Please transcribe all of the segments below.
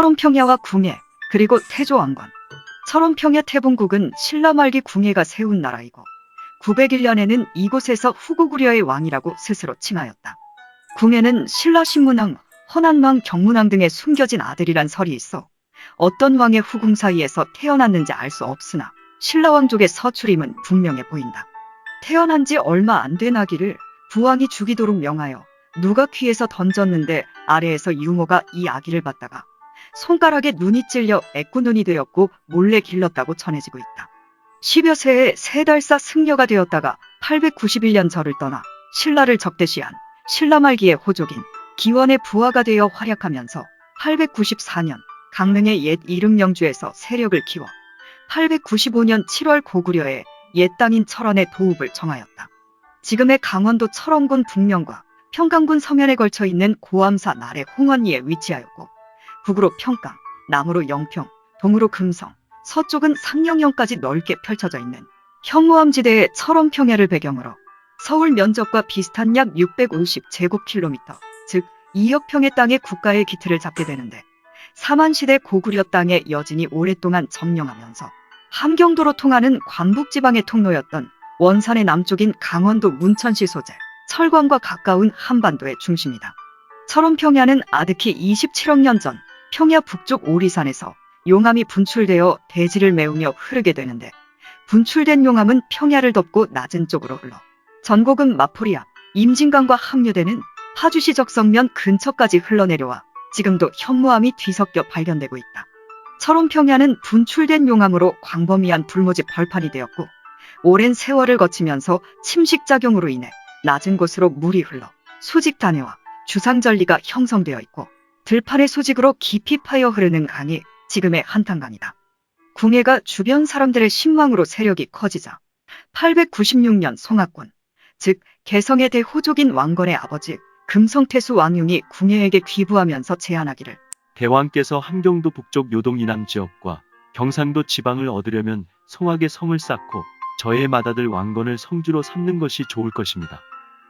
철원평야와 궁예, 그리고 태조왕건. 철원평야 태봉국은 신라 말기 궁예가 세운 나라이고 901년에는 이곳에서 후고구려의 왕이라고 스스로 칭하였다. 궁예는 신라 신문왕, 허난왕, 경문왕 등의 숨겨진 아들이란 설이 있어 어떤 왕의 후궁 사이에서 태어났는지 알 수 없으나 신라 왕족의 서출임은 분명해 보인다. 태어난 지 얼마 안 된 아기를 부왕이 죽이도록 명하여 누가 귀에서 던졌는데 아래에서 유모가 이 아기를 받다가 손가락에 눈이 찔려 애꾸눈이 되었고 몰래 길렀다고 전해지고 있다. 10여 세에 세 달사 승려가 되었다가 891년 절을 떠나 신라를 적대시한 신라 말기의 호족인 기원의 부하가 되어 활약하면서 894년 강릉의 옛 이릉명주에서 세력을 키워 895년 7월 고구려에 옛 땅인 철원의 도읍을 정하였다. 지금의 강원도 철원군 북면과 평강군 서면에 걸쳐 있는 고암사 나래 홍원리에 위치하였고 북으로 평강, 남으로 영평, 동으로 금성, 서쪽은 상령령까지 넓게 펼쳐져 있는 현무암 지대의 철원평야를 배경으로 서울 면적과 비슷한 약 650제곱킬로미터, 즉 2억 평의 땅에 국가의 기틀을 잡게 되는데 사만시대 고구려 땅의 여진이 오랫동안 점령하면서 함경도로 통하는 광북지방의 통로였던 원산의 남쪽인 강원도 문천시 소재, 철광과 가까운 한반도의 중심이다. 철원평야는 아득히 27억 년 전 평야 북쪽 오리산에서 용암이 분출되어 대지를 메우며 흐르게 되는데 분출된 용암은 평야를 덮고 낮은 쪽으로 흘러 전곡은 마포리 앞 임진강과 합류되는 파주시 적성면 근처까지 흘러내려와 지금도 현무암이 뒤섞여 발견되고 있다. 철원평야는 분출된 용암으로 광범위한 불모지 벌판이 되었고 오랜 세월을 거치면서 침식작용으로 인해 낮은 곳으로 물이 흘러 수직단해와 주상절리가 형성되어 있고 들판의 수직으로 깊이 파여 흐르는 강이 지금의 한탄강이다. 궁예가 주변 사람들의 신망으로 세력이 커지자 896년 송악군, 즉 개성의 대호족인 왕건의 아버지 금성태수 왕융이 궁예에게 귀부하면서 제안하기를 대왕께서 함경도 북쪽 요동 이남 지역과 경상도 지방을 얻으려면 송악의 성을 쌓고 저의 맏아들 왕건을 성주로 삼는 것이 좋을 것입니다.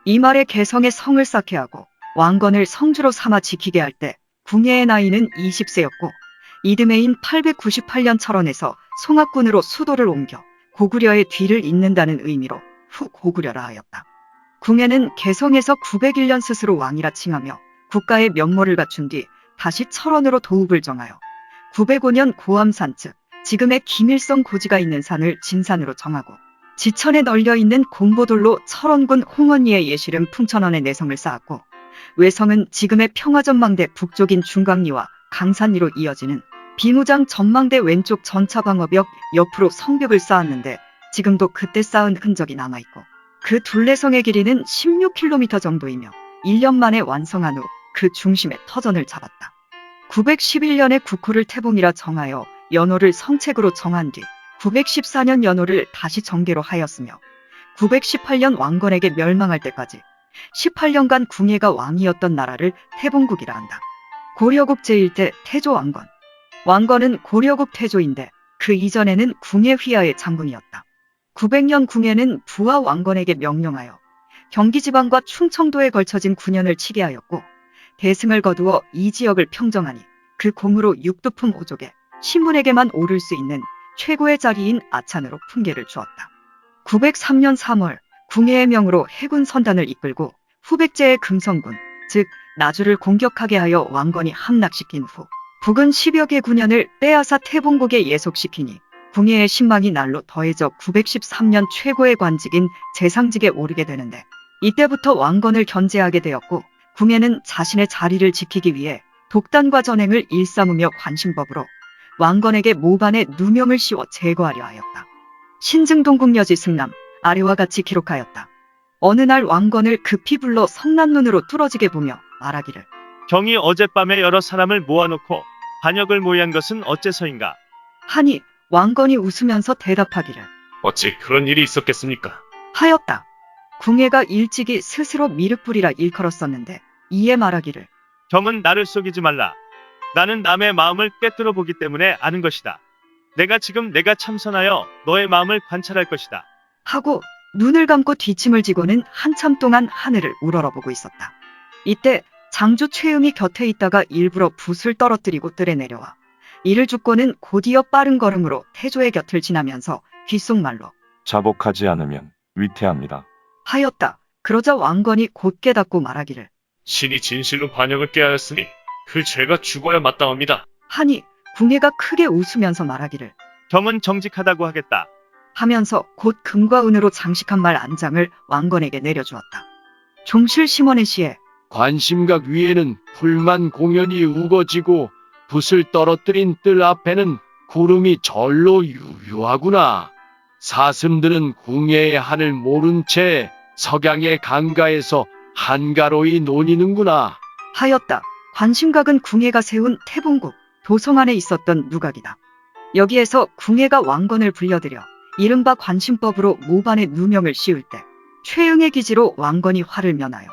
이 말에 개성의 성을 쌓게 하고 왕건을 성주로 삼아 지키게 할 때 궁예의 나이는 20세였고 이듬해인 898년 철원에서 송악군으로 수도를 옮겨 고구려의 뒤를 잇는다는 의미로 후 고구려라 하였다. 궁예는 개성에서 901년 스스로 왕이라 칭하며 국가의 면모를 갖춘 뒤 다시 철원으로 도읍을 정하여 905년 고암산 즉 지금의 김일성 고지가 있는 산을 진산으로 정하고 지천에 널려 있는 공보돌로 철원군 홍원리의 예실은 풍천원의 내성을 쌓았고 외성은 지금의 평화전망대 북쪽인 중강리와 강산리로 이어지는 비무장 전망대 왼쪽 전차 방어벽 옆으로 성벽을 쌓았는데 지금도 그때 쌓은 흔적이 남아있고 그 둘레성의 길이는 16km 정도이며 1년 만에 완성한 후 그 중심에 터전을 잡았다. 911년에 국호를 태봉이라 정하여 연호를 성책으로 정한 뒤 914년 연호를 다시 정계로 하였으며 918년 왕건에게 멸망할 때까지 18년간 궁예가 왕이었던 나라를 태봉국이라 한다. 고려국 제1대 태조 왕건. 왕건은 고려국 태조인데 그 이전에는 궁예 휘하의 장군이었다. 900년 궁예는 부하 왕건에게 명령하여 경기지방과 충청도에 걸쳐진 9년을 치게 하였고 대승을 거두어 이 지역을 평정하니 그 공으로 육두품 호족에 신분에게만 오를 수 있는 최고의 자리인 아찬으로 풍계를 주었다. 903년 3월 궁예의 명으로 해군 선단을 이끌고 후백제의 금성군, 즉 나주를 공격하게 하여 왕건이 함락시킨 후 북은 10여 개 군현을 빼앗아 태봉국에 예속시키니 궁예의 신망이 날로 더해져 913년 최고의 관직인 재상직에 오르게 되는데 이때부터 왕건을 견제하게 되었고 궁예는 자신의 자리를 지키기 위해 독단과 전행을 일삼으며 관심법으로 왕건에게 모반에 누명을 씌워 제거하려 하였다. 신증동국 여지 승남 아래와 같이 기록하였다. 어느 날 왕건을 급히 불러 성난눈으로 뚫어지게 보며 말하기를 경이 어젯밤에 여러 사람을 모아놓고 반역을 모의한 것은 어째서인가? 하니 왕건이 웃으면서 대답하기를 어찌 그런 일이 있었겠습니까? 하였다. 궁예가 일찍이 스스로 미륵불이라 일컬었었는데 이에 말하기를 경은 나를 속이지 말라. 나는 남의 마음을 꿰뚫어 보기 때문에 아는 것이다. 내가 지금 내가 참선하여 너의 마음을 관찰할 것이다. 하고 눈을 감고 뒷짐을 지고는 한참 동안 하늘을 우러러보고 있었다. 이때 장주 최응이 곁에 있다가 일부러 붓을 떨어뜨리고 뜰에 내려와 이를 죽고는 곧이어 빠른 걸음으로 태조의 곁을 지나면서 귓속말로 자복하지 않으면 위태합니다. 하였다. 그러자 왕건이 곧 깨닫고 말하기를 신이 진실로 반역을 깨하였으니 그 죄가 죽어야 마땅합니다. 하니 궁예가 크게 웃으면서 말하기를 경은 정직하다고 하겠다. 하면서 곧 금과 은으로 장식한 말 안장을 왕건에게 내려주었다. 종실 심원의 시에 관심각 위에는 풀만 공연히 우거지고 붓을 떨어뜨린 뜰 앞에는 구름이 절로 유유하구나. 사슴들은 궁예의 한을 모른 채 석양의 강가에서 한가로이 노니는구나. 하였다. 관심각은 궁예가 세운 태봉국 도성 안에 있었던 누각이다. 여기에서 궁예가 왕건을 불려들여 이른바 관심법으로 모반에 누명을 씌울 때 최응의 기지로 왕건이 화를 면하여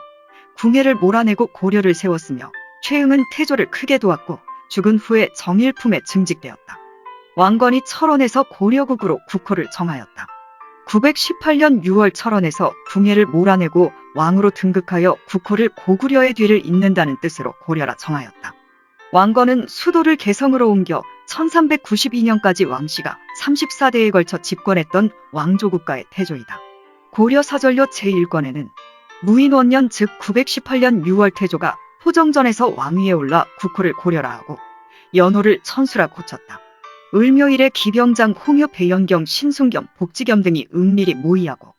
궁예를 몰아내고 고려를 세웠으며 최응은 태조를 크게 도왔고 죽은 후에 정일품에 증직되었다. 왕건이 철원에서 고려국으로 국호를 정하였다. 918년 6월 철원에서 궁예를 몰아내고 왕으로 등극하여 국호를 고구려의 뒤를 잇는다는 뜻으로 고려라 정하였다. 왕건은 수도를 개성으로 옮겨 1392년까지 왕씨가 34대에 걸쳐 집권했던 왕조국가의 태조이다. 고려 사절료 제1권에는 무인원년 즉 918년 6월 태조가 포정전에서 왕위에 올라 국호를 고려라 하고 연호를 천수라 고쳤다. 을묘일에 기병장 홍요 배연경 신순겸 복지겸 등이 은밀히 모의하고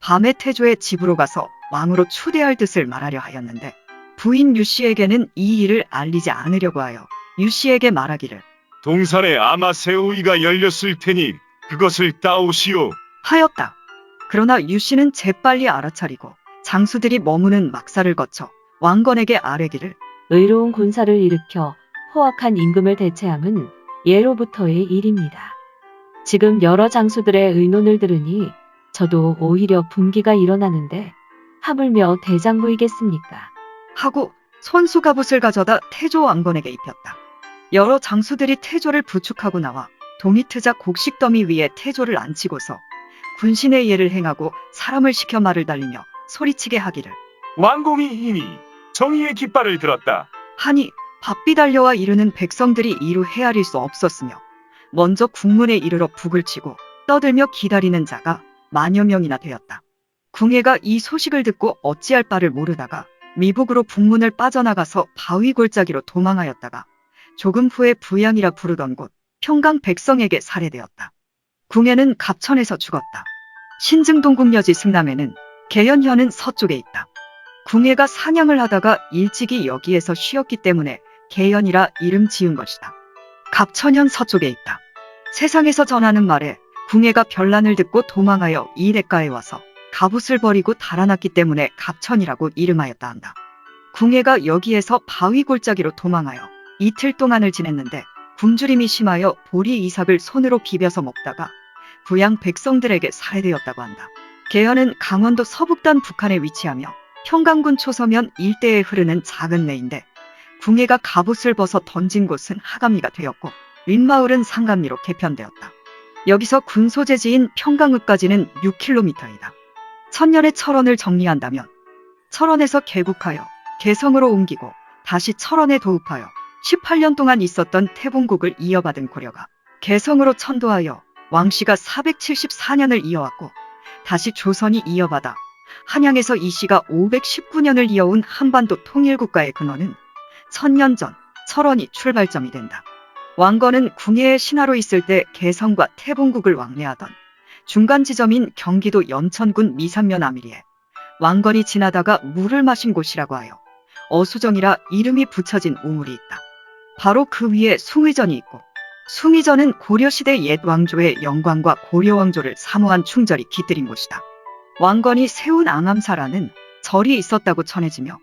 밤에 태조의 집으로 가서 왕으로 추대할 뜻을 말하려 하였는데 부인 유씨에게는 이 일을 알리지 않으려고 하여 유씨에게 말하기를 동산에 아마 새우이가 열렸을 테니 그것을 따오시오. 하였다. 그러나 유씨는 재빨리 알아차리고 장수들이 머무는 막사를 거쳐 왕건에게 아뢰기를 의로운 군사를 일으켜 포악한 임금을 대체함은 예로부터의 일입니다. 지금 여러 장수들의 의논을 들으니 저도 오히려 분기가 일어나는데 하물며 대장부이겠습니까? 하고 손수 갑옷을 가져다 태조 왕건에게 입혔다. 여러 장수들이 태조를 부축하고 나와 도미트자 곡식 더미 위에 태조를 앉히고서 군신의 예를 행하고 사람을 시켜 말을 달리며 소리치게 하기를 왕공이 이미 정의의 깃발을 들었다. 하니 바삐 달려와 이르는 백성들이 이루 헤아릴 수 없었으며 먼저 국문에 이르러 북을 치고 떠들며 기다리는 자가 만여 명이나 되었다. 궁예가 이 소식을 듣고 어찌할 바를 모르다가 미북으로 북문을 빠져나가서 바위 골짜기로 도망하였다가 조금 후에 부양이라 부르던 곳 평강 백성에게 살해되었다. 궁예는 갑천에서 죽었다. 신증동궁여지 승남에는 개연현은 서쪽에 있다. 궁예가 사냥을 하다가 일찍이 여기에서 쉬었기 때문에 개연이라 이름 지은 것이다. 갑천현 서쪽에 있다. 세상에서 전하는 말에 궁예가 별난을 듣고 도망하여 이 냇가에 와서 갑옷을 버리고 달아났기 때문에 갑천이라고 이름하였다 한다. 궁예가 여기에서 바위 골짜기로 도망하여 이틀 동안을 지냈는데 굶주림이 심하여 보리 이삭을 손으로 비벼서 먹다가 부양 백성들에게 살해되었다고 한다. 개연은 강원도 서북단 북한에 위치하며 평강군 초서면 일대에 흐르는 작은 내인데 궁예가 갑옷을 벗어 던진 곳은 하감리가 되었고 윗마을은 상감리로 개편되었다. 여기서 군소재지인 평강읍까지는 6km이다. 천년의 철원을 정리한다면 철원에서 개국하여 개성으로 옮기고 다시 철원에 도읍하여 18년 동안 있었던 태봉국을 이어받은 고려가 개성으로 천도하여 왕씨가 474년을 이어왔고 다시 조선이 이어받아 한양에서 이씨가 519년을 이어온 한반도 통일국가의 근원은 천년 전 철원이 출발점이 된다. 왕건은 궁예의 신하로 있을 때 개성과 태봉국을 왕래하던 중간 지점인 경기도 연천군 미산면 아미리에 왕건이 지나다가 물을 마신 곳이라고 하여 어수정이라 이름이 붙여진 우물이. 바로 그 위에 숭의전이 있고 숭의전은 고려시대 옛 왕조의 영광과 고려 왕조를 사모한 충절이 깃들인 곳이다. 왕건이 세운 앙암사라는 절이 있었다고 전해지며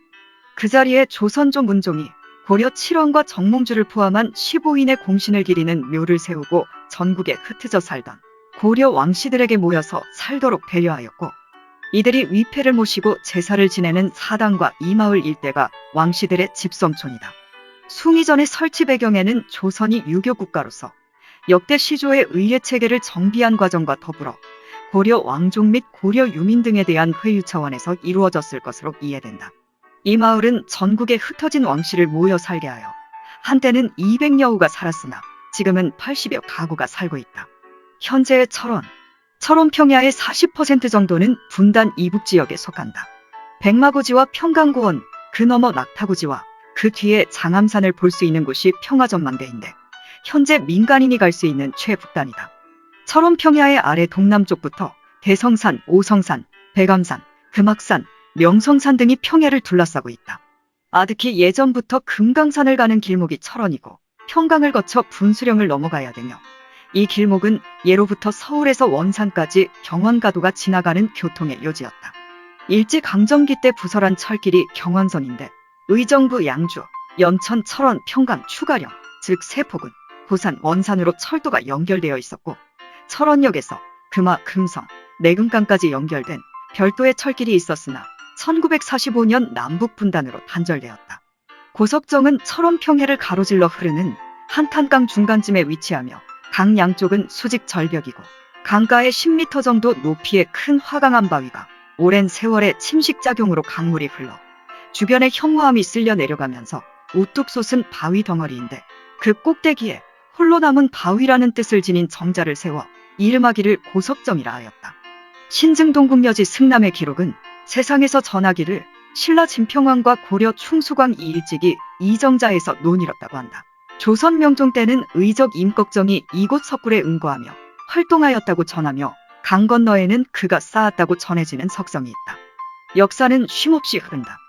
그 자리에 조선조 문종이 고려 7원과 정몽주를 포함한 15인의 공신을 기리는 묘를 세우고 전국에 흩어져 살던 고려 왕씨들에게 모여서 살도록 배려하였고 이들이 위패를 모시고 제사를 지내는 사당과 이마을 일대가 왕씨들의 집성촌이다. 숭의전의 설치 배경에는 조선이 유교 국가로서 역대 시조의 의례 체계를 정비한 과정과 더불어 고려 왕족 및 고려 유민 등에 대한 회유 차원에서 이루어졌을 것으로 이해된다. 이 마을은 전국에 흩어진 왕씨를 모여 살게 하여 한때는 200여우가 살았으나 지금은 80여 가구가 살고 있다. 현재의 철원, 철원 평야의 40% 정도는 분단 이북 지역에 속한다. 백마고지와 평강고원, 그 너머 낙타고지와 그 뒤에 장암산을 볼 수 있는 곳이 평화전망대인데 현재 민간인이 갈 수 있는 최북단이다. 철원 평야의 아래 동남쪽부터 대성산, 오성산, 백암산, 금악산, 명성산 등이 평야를 둘러싸고 있다. 아득히 예전부터 금강산을 가는 길목이 철원이고 평강을 거쳐 분수령을 넘어가야 되며 이 길목은 예로부터 서울에서 원산까지 경원가도가 지나가는 교통의 요지였다. 일제강점기 때 부설한 철길이 경원선인데 의정부 양주, 연천 철원 평강 추가령, 즉 세포군, 부산 원산으로 철도가 연결되어 있었고 철원역에서 금화 금성, 내금강까지 연결된 별도의 철길이 있었으나 1945년 남북 분단으로 단절되었다. 고석정은 철원 평해를 가로질러 흐르는 한탄강 중간쯤에 위치하며 강 양쪽은 수직 절벽이고 강가의 10m 정도 높이의 큰 화강암 바위가 오랜 세월의 침식작용으로 강물이 흘러 주변에 현무암이 쓸려 내려가면서 우뚝 솟은 바위 덩어리인데 그 꼭대기에 홀로 남은 바위라는 뜻을 지닌 정자를 세워 이름하기를 고석정이라 하였다. 신증동국여지 승남의 기록은 세상에서 전하기를 신라 진평왕과 고려 충수광 이일직이 이정자에서 논이었다고 한다. 조선 명종 때는 의적 임꺽정이 이곳 석굴에 응거하며 활동하였다고 전하며 강 건너에는 그가 쌓았다고 전해지는 석성이 있다. 역사는 쉼없이 흐른다.